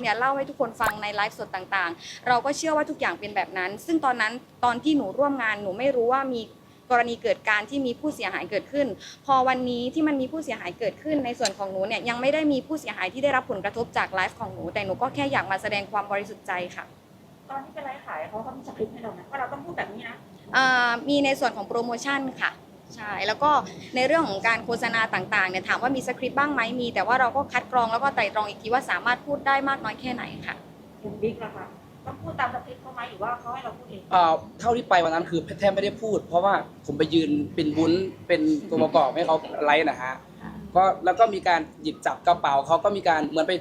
เนี่ยเล่าให้ทุกคนฟังในไลฟ์สดต่างๆ เราก็เชื่อว่าทุกอย่างเป็นแบบนั้น ซึ่งตอนนั้นตอนที่หนูร่วมงานหนูไม่รู้ว่ามีกรณีเกิดการที่มีผู้เสียหายเกิดขึ้น พอวันนี้ที่มันมีผู้เสียหายเกิดขึ้น ในส่วนของหนูเนี่ยยังไม่ได้มีผู้เสียหายที่ได้รับผลกระทบจากไลฟ์ของหนู แต่หนูก็แค่อยากมาแสดงความบริสุทธิ์ใจค่ะ ตอนที่เป็นไลฟ์ขายเขาก็มีสคริปต์ให้เรานะว่าเราต้องพูดแบบนี้นะ อ่ามีในส่วนของโปรโมชั่นค่ะ ใช่แล้วก็ในเรื่องของการโฆษณาต่างๆเนี่ยถามว่ามีสคริปต์บ้างไหมมี แต่ว่าเราก็คัดกรองแล้วก็ไตร่ตรองอีกทีว่าสามารถพูดได้มากน้อยแค่ไหนค่ะ คุณบิ๊กนะคะต้องพูดตามสคริปต์เขาไหมหรือว่าเขาให้เราพูดเองเอ่อเท่าที่ไปวันนั้นคือแทบไม่ได้พูด เพราะว่าผมไปยืนเป็นวุ้นเป็นตัวประกอบให้เขาไลฟ์นะฮะก็แล้วก็มีการหยิบจับกระเป๋าเขาก็มีการเหมือนไป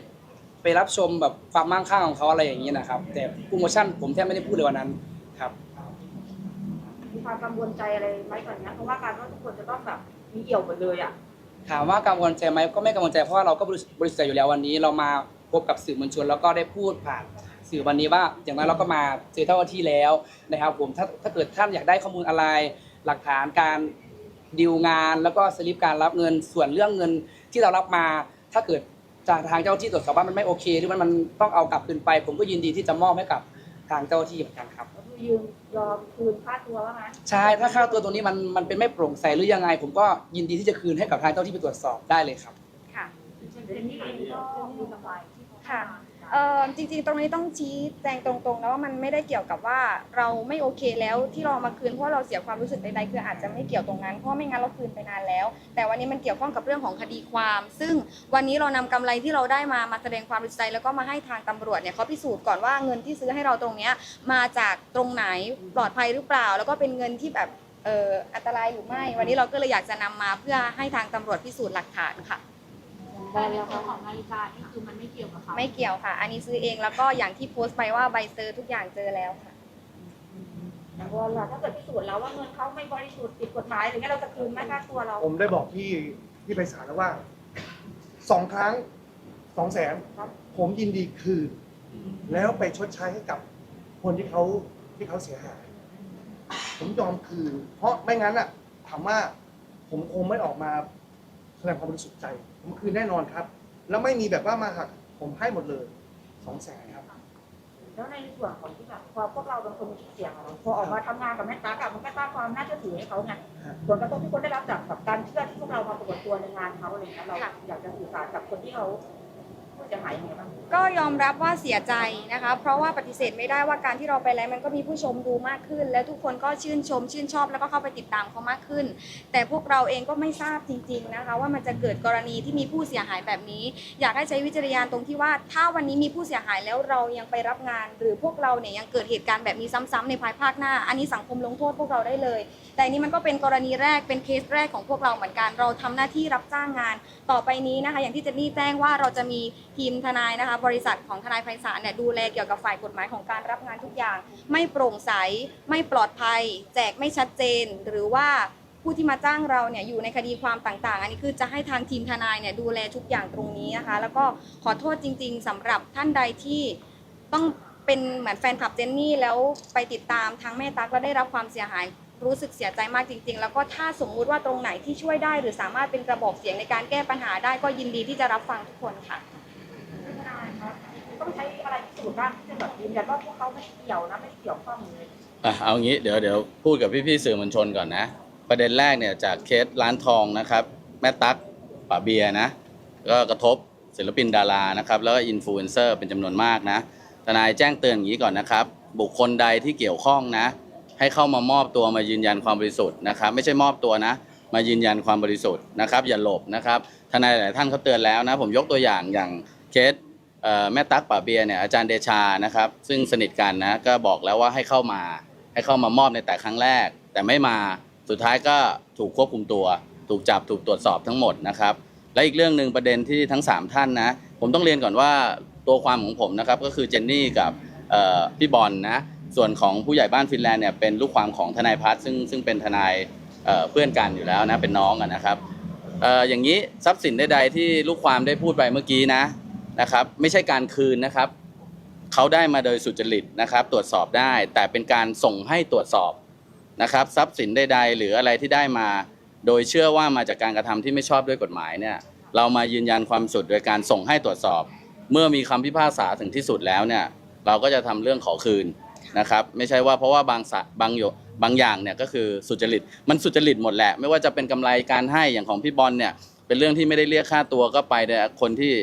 ไปรับชมแบบความมั่งคั่งของเขาอะไรอย่างนี้นะครับ แต่โปรโมชั่นผมแทบไม่ได้พูดเลยวันนั้นครับมี ความกังวลใจอะไรไหมก่อนนี้เพราะว่าการว่าทุกคนจะต้องแบบมีเอี่ยวหมดเลยอะถามว่ากังวลใจไหมก็ไม่กังวลใจเพราะว่าเราก็บริสุทธิ์บริสุทธิ์ใจอยู่แล้ววันนี้ เรามาพบกับสื่อมวลชนแล้วก็ได้พูดผ่านสื่อวันนี้ว่า อย่างน้อยเราก็มาเจอเจ้าหน้าที่แล้วนะครับผมถ้าถ้าเกิดท่านอยากได้ข้อมูลอะไร หลักฐานการดีลงานแล้วก็สลิปการรับเงินส่วนเรื่องเงินที่เรารับมา ถ้าเกิดจากทางเจ้าที่ตรวจสอบว่ามันไม่โอเค หรือมันมันต้องเอากลับคืนไป ผมก็ยินดีที่จะมอบให้กับทางเจ้าที่เหมือนกันครับ ยืนรอคืนค่าตัวว่างั้นใช่ ถ้าค่าตัวตรงนี้มันมันเป็นไม่โปร่งใสหรือยังไง ผมก็ยินดีที่จะคืนให้กับทางเจ้าหน้าที่ไปตรวจสอบได้เลยครับ ค่ะเจนนี่เองก็มีกำไรที่เขาค่ะ เอ่อจริง ๆ ตรงนี้ต้องชี้แจงตรงๆนะว่ามันไม่ได้เกี่ยวกับว่าเราไม่โอเคแล้วที่เรามาคืนเพราะเราเสียความรู้สึกใดๆคืออาจจะไม่เกี่ยวตรงนั้นเพราะไม่งั้นเราคืนไปนานแล้ว แต่วันนี้มันเกี่ยวข้องกับเรื่องของคดีความ ซึ่งวันนี้เรานำกำไรที่เราได้มามาแสดงความบริสุทธิ์ใจแล้วก็มาให้ทางตำรวจเนี่ยเขาพิสูจน์ก่อนว่าเงินที่ซื้อให้เราตรงเนี้ยมาจากตรงไหนปลอดภัยหรือเปล่า แล้วก็เป็นเงินที่แบบเอ่ออันตรายหรือไม่ วันนี้เราก็เลยอยากจะนำมาเพื่อให้ทางตำรวจพิสูจน์หลักฐานค่ะ แต่ในแล้วส่วนค่ะของนาฬิกานี่คือมันไม่เกี่ยวกับเขาไม่เกี่ยวค่ะ อันนี้ซื้อเองแล้วก็อย่างที่โพสต์ไปว่าใบเซอร์ทุกอย่างเจอแล้วค่ะ แต่ว่าถ้าเกิดพิสูจน์แล้วว่าเงินเขาไม่บริสุทธิ์ผิดกฎหมายอย่างเงี้ยเราจะคืนไหมค่าตัวเราผมได้บอกพี่พี่ไพศาลแล้วว่าสองครั้งสองแสนครับผมยินดีคืน แล้วไปชดใช้ให้กับคนที่เขาที่เขาเสียหาย ผมยอมคืน เพราะไม่งั้นอะถามว่าผมคงไม่ออกมาแส ดงความบริสุทธิ์ใจผมคืนแน่นอนครับ แล้วไม่มีแบบว่ามาหักผมให้หมดเลยสองแสนครับ แล้วในส่วนของที่แบบพอพวกเราเป็นคนมีชื่อเสียงอะเนาะพอออกมาทำงานกับแม่ตากับมันก็สร้างความน่าเชื่อถือให้เขาไงฮะผลกระทบที่คนได้รับจากแบบการเชื่อที่พวกเรามาปรากฏตัวในงานเขาอะไรเงี้ยเราค่ะ อยากจะสื่อสารกับคนที่เขาผู้ เสียหายยังไงบ้างก็ยอมรับว่าเสียใจนะคะ เพราะว่าปฏิเสธไม่ได้ว่าการที่เราไปไลฟ์มันก็มีผู้ชมดูมากขึ้น และทุกคนก็ชื่นชม ชื่นชอบแล้วก็เข้าไปติดตามเขามากขึ้น แต่พวกเราเองก็ไม่ทราบจริง ๆนะคะ ว่ามันจะเกิดกรณีที่มีผู้เสียหายแบบนี้ อยากให้ใช้วิจารณญาณตรงที่ว่า ถ้าวันนี้มีผู้เสียหายแล้วเรายังไปรับงาน หรือพวกเราเนี่ยยังเกิดเหตุการณ์แบบนี้ซ้ำๆในภายภาคหน้า อันนี้สังคมลงโทษพวกเราได้เลย แต่นี้มันก็เป็นกรณีแรกเป็นเคสแรกของพวกเราเหมือนกัน เราทำหน้าที่รับจ้างงาน ต่อไปนี้นะคะ อย่างที่เจนนี่แจ้งว่าเราจะมีทีมทนายนะคะบริษัทของทนายไพศาลเนี่ยดูแลเกี่ยวกับฝ่ายกฎหมายของการรับงานทุกอย่าง ไม่โปร่งใส ไม่ปลอดภัย แจกไม่ชัดเจน หรือว่าผู้ที่มาจ้างเราเนี่ยอยู่ในคดีความต่างๆ อันนี้คือจะให้ทางทีมทนายเนี่ยดูแลทุกอย่างตรงนี้นะคะ แล้วก็ขอโทษจริง ๆสำหรับท่านใดที่ต้องเป็นเหมือนแฟนคลับเจนนี่แล้วไปติดตามทางแม่ตั๊กแล้วได้รับความเสียหายรู้สึกเสียใจมากจริง ๆ แล้วก็ถ้าสมมุติว่าตรงไหนที่ช่วยได้ หรือสามารถเป็นกระบอกเสียงในการแก้ปัญหาได้ก็ยินดีที่จะรับฟังทุกคนค่ะ ต้องใช้อะไรพิสูจน์บ้างที่จะแบบยืนยันว่าพวกเขาไม่เกี่ยวนะไม่เกี่ยวข้องเลยอะเอางี้เดี๋ยวเดี๋ยวพูดกับพี่ๆสื่อมวลชนก่อนนะ ประเด็นแรกเนี่ยจากเคสร้านทองนะครับ แม่ตั๊กป่าเบียร์นะ ก็กระทบศิลปินดารานะครับ แล้วก็อินฟลูเอนเซอร์เป็นจำนวนมากนะ ทนายแจ้งเตือนอย่างนี้ก่อนนะครับ บุคคลใดที่เกี่ยวข้องนะ ให้เข้ามามอบตัวมายืนยันความบริสุทธิ์นะครับ ไม่ใช่มอบตัวนะ มายืนยันความบริสุทธิ์นะครับ อย่าหลบนะครับ ทนายหลายท่านเขาเตือนแล้วนะ ผมยกตัวอย่างอย่างเคส แม่ตั๊กป่าเบียเนี่ยอาจารย์เดชานะครับ ซึ่งสนิทกันนะก็บอกแล้วว่าให้เข้ามา ให้เข้ามามอบในแต่ครั้งแรก แต่ไม่มาสุดท้ายก็ถูกควบคุมตัว ถูกจับถูกตรวจสอบทั้งหมดนะครับ และอีกเรื่องหนึ่งประเด็นที่ทั้ง 3 ท่านนะ ผมต้องเรียนก่อนว่าตัวความของผมนะครับก็คือเจนนี่กับพี่บอลนะส่วนของผู้ใหญ่บ้านฟินแลนด์เนี่ยเป็นลูกความของทนายพัฒซึ่งซึ่งเป็นทนายเพื่อนกันอยู่แล้วนะเป็นน้องนะครับเอ่ออย่างนี้ทรัพย์สินใดๆที่ลูกความได้พูดไปเมื่อกี้นะ นะครับไม่ใช่การคืนนะครับเขาได้มาโดยสุจริตนะครับ ตรวจสอบได้ แต่เป็นการส่งให้ตรวจสอบนะครับทรัพย์สินใดๆ หรืออะไรที่ได้มา โดยเชื่อว่ามาจากการกระทำที่ไม่ชอบด้วยกฎหมายเนี่ยเรามายืนยันความสุดโดยการส่งให้ตรวจสอบ เมื่อมีคำพิพากษาถึงที่สุดแล้วเนี่ยเราก็จะทำเรื่องขอคืนนะครับไม่ใช่ว่าเพราะว่าบางสบางโยบางอย่างเนี่ยก็คือสุจริตมันสุจริตหมดแหละ ไม่ว่าจะเป็นกำไรการให้อย่างของพี่บอลเนี่ยเป็นเรื่องที่ไม่ได้เรียกค่าตัวก็ไปแต่คนที่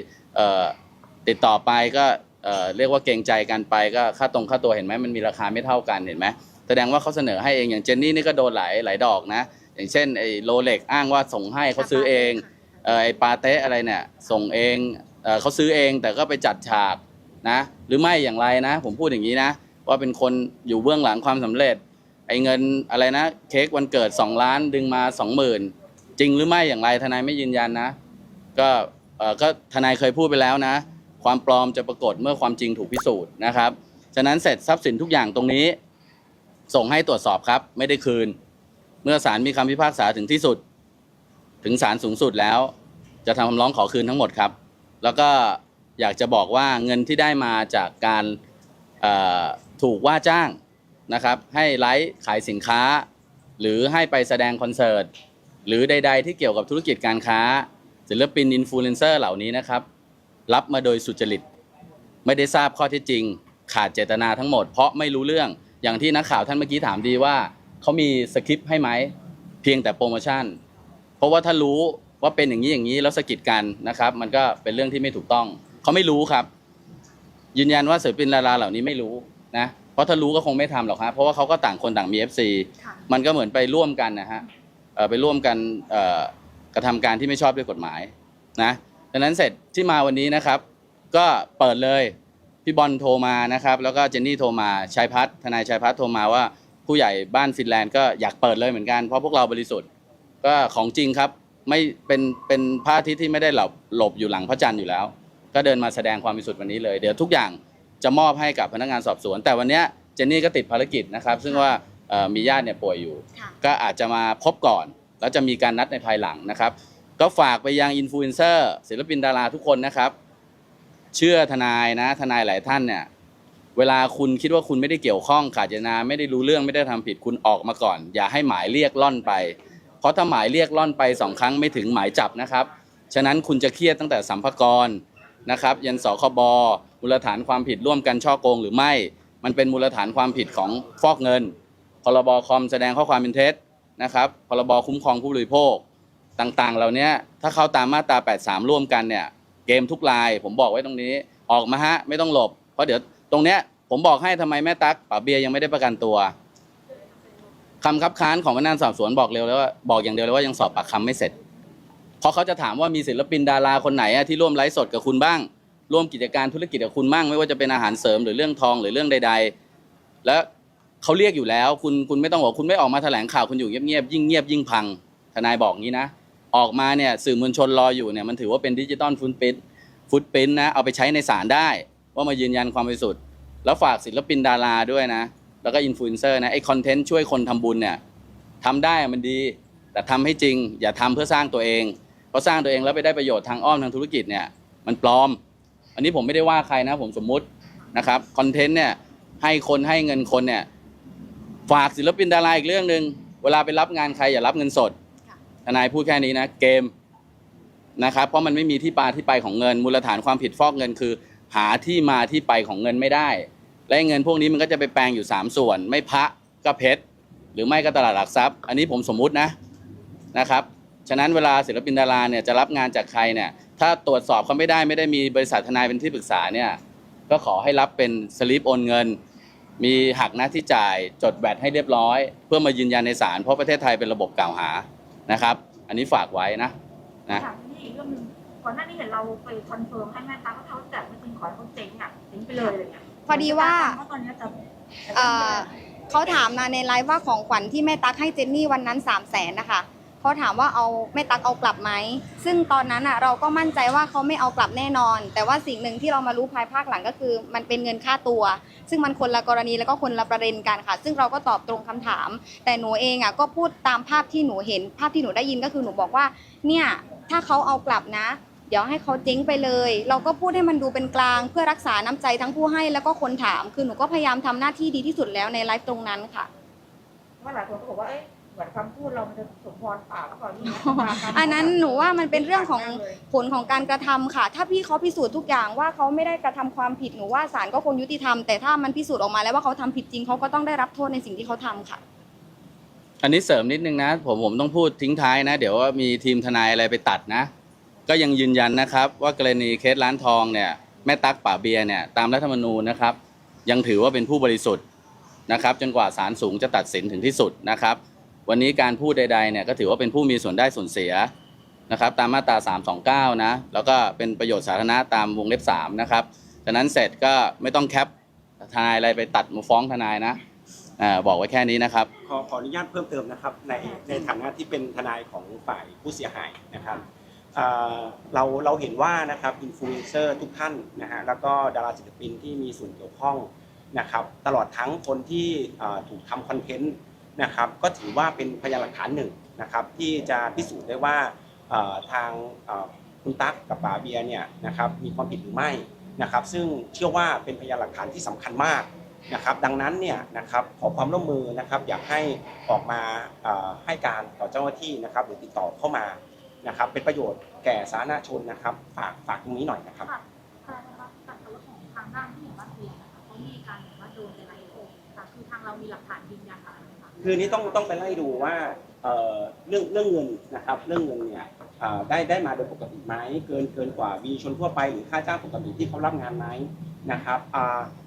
ติดต่อไปก็เอ่อเรียกว่าเกรงใจกันไปก็ค่าตรงค่าตัวเห็นไหมมันมีราคาไม่เท่ากันเห็นไหมแสดงว่าเขาเสนอให้เองอย่างเจนนี่นี่ก็โดนหลายหลายดอกนะ อย่างเช่นไอ้โรเล็กอ้างว่าส่งให้เขาซื้อเองเอ่อไอปาเต้อะไรเนี่ยส่งเองเอ่อเขาซื้อเองแต่ก็ไปจัดฉากนะหรือไม่อย่างไรนะ ผมพูดอย่างนี้นะ ว่าเป็นคนอยู่เบื้องหลังความสำเร็จ ไอ้เงินอะไรนะ เค้กวันเกิด 2 ล้านดึงมา 20,000 จริงหรือไม่อย่างไรทนายไม่ยืนยันนะ ก็เอ่อก็ทนายเคยพูดไปแล้วนะ ความปลอมจะปรากฏเมื่อความจริงถูกพิสูจน์นะครับ ฉะนั้นเสร็จทรัพย์สินทุกอย่างตรงนี้ ส่งให้ตรวจสอบครับ ไม่ได้คืน เมื่อศาลมีคำพิพากษาถึงที่สุด ถึงศาลสูงสุดแล้ว จะทำคำร้องขอคืนทั้งหมดครับ แล้วก็อยากจะบอกว่าเงินที่ได้มาจากการถูกว่าจ้างนะครับ ให้ไลฟ์ขายสินค้า หรือให้ไปแสดงคอนเสิร์ตหรือใด ๆ ที่เกี่ยวกับธุรกิจการค้า ศิลปินอินฟลูเอนเซอร์เหล่านี้นะครับ รับมาโดยสุจริต ไม่ได้ทราบข้อเท็จจริง ขาดเจตนาทั้งหมด เพราะไม่รู้เรื่องอย่างที่นักข่าวท่านเมื่อกี้ถามดีว่าเขามีสคริปต์ให้ไหมเพียงแต่โปรโมชั่น เพราะว่าถ้ารู้ว่าเป็นอย่างนี้อย่างนี้แล้วสะกิดกันนะครับ มันก็เป็นเรื่องที่ไม่ถูกต้องเขาไม่รู้ครับ ยืนยันว่าศิลปินดาราเหล่านี้ไม่รู้นะเพราะถ้ารู้ก็คงไม่ทำหรอกครับเพราะว่าเขาก็ต่างคนต่างมี FC ค่ะมันก็เหมือนไปร่วมกันนะฮะเอ่อไปร่วมกันเอ่อกระทำการที่ไม่ชอบด้วยกฎหมายนะ ดังนั้นเสร็จที่มาวันนี้นะครับ ก็เปิดเลยพี่บอลโทรมานะครับ แล้วก็เจนนี่โทรมาชายพัฒน์ทนายชายพัฒน์โทรมาว่าผู้ใหญ่บ้านฟินแลนด์ก็อยากเปิดเลยเหมือนกันเพราะพวกเราบริสุทธิ์ ก็ของจริงครับไม่เป็นเป็นพระอาทิตย์ที่ไม่ได้หลบหลบอยู่หลังพระจันทร์อยู่แล้ว ก็เดินมาแสดงความบริสุทธิ์วันนี้เลยเดี๋ยวทุกอย่างจะมอบให้กับพนักงานสอบสวน แต่วันเนี้ยเจนนี่ก็ติดภารกิจนะครับ ซึ่งว่าเอ่อมีญาติเนี่ยป่วยอยู่ค่ะก็อาจจะมาพบก่อน แล้วจะมีการนัดในภายหลังนะครับ ก็ฝากไปยังอินฟลูเอนเซอร์ศิลปินดาราทุกคนนะครับ เชื่อทนายนะ ทนายหลายท่านเนี่ย เวลาคุณคิดว่าคุณไม่ได้เกี่ยวข้องขาดเจตนาไม่ได้รู้เรื่องไม่ได้ทำผิดคุณออกมาก่อน อย่าให้หมายเรียกล่อนไป เพราะถ้าหมายเรียกล่อนไปสองครั้งไม่ถึงหมายจับนะครับ ฉะนั้นคุณจะเครียดตั้งแต่สัมภากรนะครับยันสคบมูลฐานความผิดร่วมกันช่อโกงหรือไม่ มันเป็นมูลฐานความผิดของฟอกเงินพรบคอมแสดงข้อความเป็นเท็จนะครับพรบคุ้มครองผู้บริโภค ต่างๆ เหล่านี้ถ้าเข้าตามมาตรา 83 ร่วมกันเนี่ย เกมทุกลาย ผมบอกไว้ตรงนี้ ออกมาฮะ ไม่ต้องหลบ เพราะเดี๋ยวตรงเนี้ยผมบอกให้ทำไมแม่ตั๊กป๋าเบียยังไม่ได้ประกันตัวคำคับค้านของพนักงานสอบสวนบอกเร็วแล้วว่าบอกอย่างเดียวเลยว่ายังสอบปากคำไม่เสร็จ เพราะเขาจะถามว่ามีศิลปินดาราคนไหนอะที่ร่วมไลฟ์สดกับคุณบ้าง ร่วมกิจการธุรกิจกับคุณบ้าง ไม่ว่าจะเป็นอาหารเสริมหรือเรื่องทองหรือเรื่องใด ๆ แล้วเขาเรียกอยู่แล้ว คุณคุณไม่ต้องบอกคุณไม่ออกมาแถลงข่าวคุณอยู่เงียบๆยิ่งเงียบยิ่งพังทนายบอกงี้นะ ออกมาเนี่ยสื่อมวลชนรออยู่เนี่ยมันถือว่าเป็นดิจิตอลฟุตปรินฟุตปรินนะเอาไปใช้ในศาลได้ ว่ามายืนยันความบริสุทธิ์แล้วฝากศิลปินดาราด้วยนะ แล้วก็อินฟลูเอนเซอร์นะไอคอนเทนต์ช่วยคนทำบุญเนี่ยทำได้มันดี แต่ทำให้จริง อย่าทำเพื่อสร้างตัวเองเพราะสร้างตัวเองแล้วไปได้ประโยชน์ทางอ้อมทางธุรกิจเนี่ยมันปลอม อันนี้ผมไม่ได้ว่าใครนะ ผมสมมุตินะครับคอนเทนต์เนี่ยให้คนให้เงินคนเนี่ยฝากศิลปินดาราอีกเรื่องหนึ่งเวลาไปรับงานใครอย่ารับเงินสด ทนายพูดแค่นี้นะเกมนะครับ เพราะมันไม่มีที่ปาที่ไปของเงิน มูลฐานความผิดฟอกเงินคือ หาที่มาที่ไปของเงินไม่ได้ และเงินพวกนี้มันก็จะไปแปลงอยู่ 3 ส่วน ไม่พระก็เพชรหรือไม่ก็ตลาดหลักทรัพย์ อันนี้ผมสมมุตินะนะครับฉะนั้นเวลาศิลปินดาราเนี่ยจะรับงานจากใครเนี่ย ถ้าตรวจสอบเขาไม่ได้ไม่ได้มีบริษัททนายเป็นที่ปรึกษาเนี่ยก็ขอให้รับเป็นสลิปโอนเงิน มีหักหน้าที่จ่ายจดแบตให้เรียบร้อย เพื่อมายืนยันในศาลเพราะประเทศไทยเป็นระบบกล่าวหา นะครับ อันนี้ฝากไว้นะนะถามนี่อีกเรื่องหนึงก่อนหน้านี้เห็นเราไปคอนเฟิร์มให้แม่ตาว่าเขาแจกไม่จริงขอให้เขาเจ๊งอะเจ๊งไปเลยอะไรเงี้ยพอดีว่า เพราะตอนเนี้ยจะเอ่อเขาถามมาในไลฟ์ว่าของขวัญที่แม่ตั๊กให้เจนนี่วันนั้น3 0 0แสนนะคะ เขาถามว่าเอาแม่ตักเอากลับไหมซึ่งตอนนั้นอะเราก็มั่นใจว่าเขาไม่เอากลับแน่นอน แต่ว่าสิ่งหนึ่งที่เรามารู้ภายภาคหลังก็คือ มันเป็นเงินค่าตัว ซึ่งมันคนละกรณีแล้วก็คนละประเด็นกันค่ะ ซึ่งเราก็ตอบตรงคำถาม แต่หนูเองอะก็พูดตามภาพที่หนูเห็น ภาพที่หนูได้ยินก็คือหนูบอกว่าเนี่ยถ้าเขาเอากลับนะเดี๋ยวให้เขาเจ๊งไปเลย เราก็พูดให้มันดูเป็นกลาง เพื่อรักษาน้ำใจทั้งผู้ให้แล้วก็คนถาม คือหนูก็พยายามทำหน้าที่ดีที่สุดแล้วในไลฟ์ตรงนั้นค่ะว่าหลายคนก็บอกว่าเอ๊ะ เหมือนคำพูดเรามันจะสมพรปากแล้วก่อนนี่อันนั้นหนูว่ามันเป็นเรื่องของผลของการกระทำค่ะ ถ้าพี่เขาพิสูจน์ทุกอย่างว่าเขาไม่ได้กระทำความผิดหนูว่าศาลก็คงยุติธรรมแต่ถ้ามันพิสูจน์ออกมาแล้วว่าเขาทำผิดจริงเขาก็ต้องได้รับโทษในสิ่งที่เขาทำค่ะ อันนี้เสริมนิดนึงนะ ผมผมต้องพูดทิ้งท้ายนะ เดี๋ยวว่ามีทีมทนายอะไรไปตัดนะ ก็ยังยืนยันนะครับ ว่ากรณีเคสร้านทองเนี่ยแม่ตั๊กป่าเบียร์เนี่ยตามรัฐธรรมนูญนะครับ ยังถือว่าเป็นผู้บริสุทธิ์นะครับ จนกว่าศาลสูงจะตัดสินถึงที่สุดนะครับ วันนี้การพูดใดๆเนี่ยก็ถือว่าเป็นผู้มีส่วนได้ส่วนเสียนะครับตามมาตรา 329 นะ แล้วก็เป็นประโยชน์สาธารณะตามวงเล็บ 3 นะครับฉะนั้นเสร็จก็ไม่ต้องแคปทนายอะไรไปตัดมาฟ้องทนายนะบอกไว้แค่นี้นะครับ ขอขออนุญาตเพิ่มเติมนะครับในในฐานะที่เป็นทนายของฝ่ายผู้เสียหายนะครับเราเราเห็นว่านะครับอินฟลูเอนเซอร์ทุกท่านนะฮะแล้วก็ดาราศิลปินที่มีส่วนเกี่ยวข้องนะครับตลอดทั้งคนที่ถูกทำคอนเทนต์ นะครับก็ถือว่าเป็นพยานหลักฐานหนึ่งนะครับที่จะพิสูจน์ได้ว่าทางคุณตั๊กกับป๋าเบียเนี่ยนะครับมีความผิดหรือไม่นะครับซึ่งเชื่อว่าเป็นพยานหลักฐานที่สำคัญมากนะครับดังนั้นเนี่ยนะครับขอความร่วมมือนะครับอยากให้ออกมาให้การต่อเจ้าหน้าที่นะครับหรือติดต่อเข้ามานะครับเป็นประโยชน์แก่สาธารณชนนะครับฝากฝากตรงนี้หน่อยนะครับค่ะค่แต่ตัวของทางด้านที่อย่างบ้านเรียนนะคะเขามีการแบบว่าโดนในไลฟ์โอค่คือทางเรามีหลักฐานยืนยันอะไรไหม คือนี้ต้องต้องไปไล่ดูว่าเอ่อเรื่องเรื่องเงินนะครับ เรื่องเงินเนี่ยได้ได้มาโดยปกติไหมเกินเกินกว่าวีชนทั่วไปหรือค่าจ้างปกติที่เขารับงานไหมนะครับ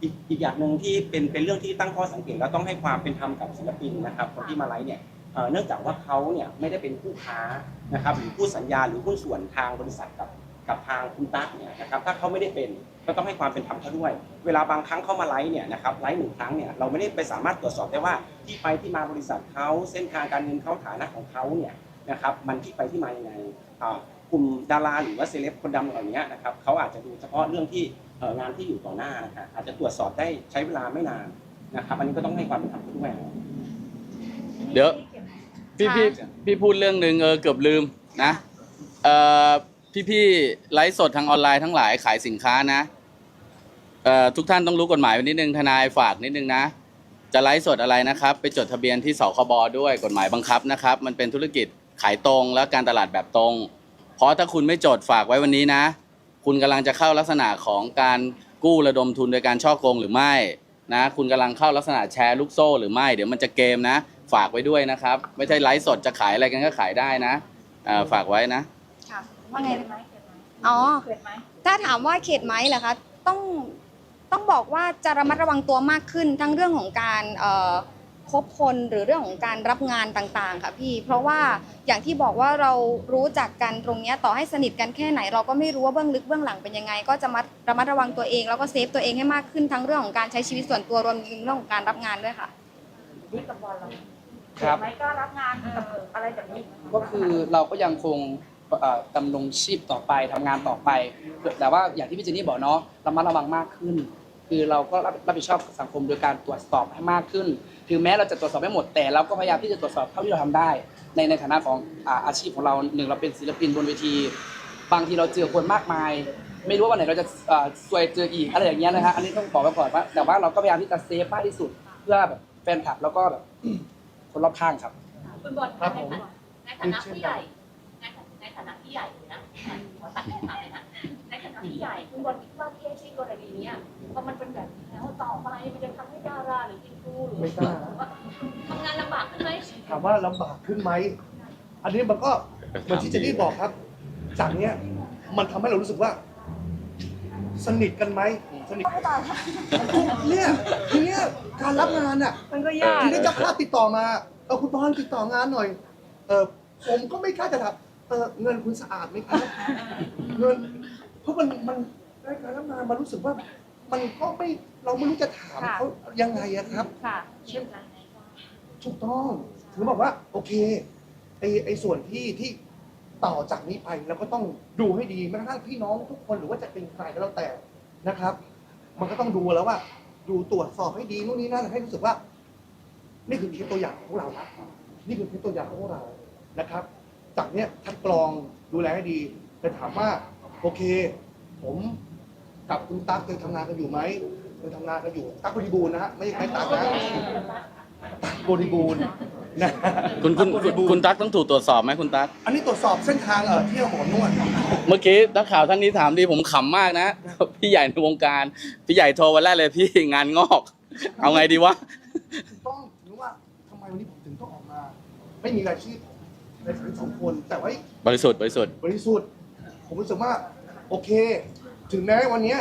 อีกอีกอย่างหนึ่งที่เป็นเป็นเรื่องที่ตั้งข้อสังเกตแล้วต้องให้ความเป็นธรรมกับศิลปินนะครับคนที่มาไลฟ์เนี่ยเอ่อเนื่องจากว่าเขาเนี่ยไม่ได้เป็นผู้ค้านะครับหรือผู้สัญญาหรือหุ้นส่วนทางบริษัทกับ กับทางคุณตั๊กเนี่ยนะครับถ้าเขาไม่ได้เป็นก็ต้องให้ความเป็นธรรมเขาด้วย เวลาบางครั้งเขามาไลฟ์เนี่ยนะครับไลฟ์หนึ่งครั้งเนี่ยเราไม่ได้ไปสามารถตรวจสอบได้ว่าที่ไปที่มาบริษัทเขาเส้นทางการเงินเขาฐานะของเขาเนี่ยนะครับมันที่ไปที่มายังไงกลุ่มดาราหรือว่าเซเลบคนดังเหล่านี้นะครับเขาอาจจะดูเฉพาะเรื่องที่งานที่อยู่ต่อหน้านะฮะอาจจะตรวจสอบได้ใช้เวลาไม่นานนะครับอันนี้ก็ต้องให้ความเป็นธรรมเขาด้วยเดี๋ยวพี่พี่พี่พูดเรื่องหนึ่งเออเกือบลืมนะเอ่อ พี่พี่ไลฟ์สดทางออนไลน์ทั้งหลายขายสินค้านะเอ่อทุกท่านต้องรู้กฎหมายไว้นิดนึงทนายฝากนิดนึงนะ จะไลฟ์สดอะไรนะครับ ไปจดทะเบียนที่สคบด้วยกฎหมายบังคับนะครับ มันเป็นธุรกิจขายตรงและการตลาดแบบตรง เพราะถ้าคุณไม่จดฝากไว้วันนี้นะ คุณกำลังจะเข้าลักษณะของการกู้ระดมทุนโดยการช่อโกงหรือไม่นะ คุณกำลังเข้าลักษณะแชร์ลูกโซ่หรือไม่เดี๋ยวมันจะเกมนะ ฝากไว้ด้วยนะครับ ไม่ใช่ไลฟ์สดจะขายอะไรกันก็ขายได้นะฝากไว้นะค่ะ ว่าไงเข็ดนะไหมเข็ดไหมอ๋อเข็ดไหมถ้าถามว่าเข็ดไหมเหรอคะ ต้อง ต้องบอกว่าจะระมัดระวังตัวมากขึ้นทั้งเรื่องของการเอ่อคบคนหรือเรื่องของการรับงานต่างๆ ค่ะพี่ เพราะว่าอย่างที่บอกว่าเรารู้จักกันตรงเนี้ยต่อให้สนิทกันแค่ไหน เราก็ไม่รู้ว่าเบื้องลึกเบื้องหลังเป็นยังไง ก็จะมาระมัดระวังตัวเอง แล้วก็เซฟตัวเองให้มากขึ้นทั้งเรื่องของการใช้ชีวิตส่วนตัวรวมถึงเรื่องของการรับงานด้วยค่ะ นี่กับบอลเราคเข็รัดบไหมก็รับงานกับอะไรแบบนี้ก็คือเราก็ยังคงเอ่อ ดำรงชีพต่อไปทำงานต่อไป แต่ว่าอย่างที่พี่เจนนี่บอกเนาะระมัดระวังมากขึ้น คือเราก็รับรับผิดชอบกับสังคมโดยการตรวจสอบให้มากขึ้น ถึงแม้เราจะตรวจสอบไม่หมดแต่เราก็พยายามที่จะตรวจสอบเท่าที่เราทำได้ ในในฐานะของอ่าอาชีพของเราหนึ่งเราเป็นศิลปินบนเวที บางทีเราเจอคนมากมาย ไม่รู้ว่าวันไหนเราจะเอ่อซวยเจออีกอะไรอย่างเงี้ยนะฮะอันนี้ต้องบอกไว้ก่อนว่าแต่ว่าเราก็พยายามที่จะเซฟมากที่สุด เพื่อแบบแฟนคลับแล้วก็แบบคนรอบข้างครับคุณบอลครับผมในฐานะผู้ใหญ่ในฐา นะในฐานะที่ใหญ่เลยนะขอตัดคำถามเลยนะในฐานะที่ใหญ่คุณบอลคิดว่าเคสที่กรณีเนี้ยพอมันเป็นแบบนี้แล้วต่อไปมันจะทำให้ดาราหรืออินฟูหรือไม่กล้า ว่าทำงานลำบากขึ้นไหมถามว่าลำบากขึ้นไหม อันนี้มันก็เหมือนที่เจนนี่บอกครับ จากเนี้ยมันทำให้เรารู้สึกว่า สนิทกันไหมสนิทเนี่ยทีเนี้ยการรับงานอะมันก็ยาก ทีนี้เจ้าภาพติดต่อมาเออคุณบอลติดต่องานหน่อย เออผมก็ไม่กล้าจะถาม เออเงินคุณสะอาดไหมครับเงินเพราะมันมันได้การรับงานมันรู้สึกว่า มันก็ไม่เราไม่รู้จะถามค่ะเขายังไงอะครับ ค่ะถูกต้องถึงบอกว่า โอเคไอไอส่วนที่ที่ต่อจากนี้ไปเราก็ต้องดูให้ดีแม้กระทั่งพี่น้องทุกคนหรือว่าจะเป็นใครก็แล้วแต่นะครับ มันก็ต้องดูแล้วว่า ดูตรวจสอบให้ดีนู่นนี่นั่นให้รู้สึกว่า นี่คือเคสตัวอย่างของพวกเรานะนี่คือเคสตัวอย่างของพวกเรานะครับ จากเนี้ยคัดกรองดูแลให้ดีแต่ถามว่าโอเค ผมกับคุณตั๊กเคยทำงานกันอยู่ไหมเคยทำงานกันอยู่ตั๊กบริบูรณ์นะฮะไม่ใช่ใครตั๊กนะตั๊กบริบูรณ์นะคุณคุณคุณคุณตั๊กต้องถูกตรวจสอบไหมคุณตั๊ก อันนี้ตรวจสอบเส้นทางเออเที่ยวหมอนวด เมื่อกี้นักข่าวท่านนี้ถามดีผมขำมากนะ พี่ใหญ่ในวงการ พี่ใหญ่โทรวันแรกเลยพี่งานงอก เอาไงดีวะถูกต้องถึงว่าทำไมวันนี้ผมถึงต้องออกมา ไม่มีรายชื่อผม ในสามสองคน แต่ว่าบริสุทธิ์บริสุทธิ์บริสุทธิ์ผมรู้สึกว่าโอเค ถึงแม้วันเนี้ย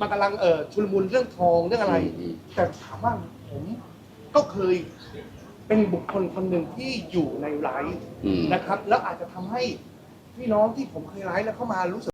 มันกำลังเออชุลมุนเรื่องทองเรื่องอะไรอืมแต่ถามว่าผมก็เคยเป็นบุคคลคนหนึ่งที่อยู่ในไลฟ์อืม นะครับ แล้วอาจจะทำให้พี่น้องที่ผมเคยไลฟ์แล้วเข้ามารู้สึก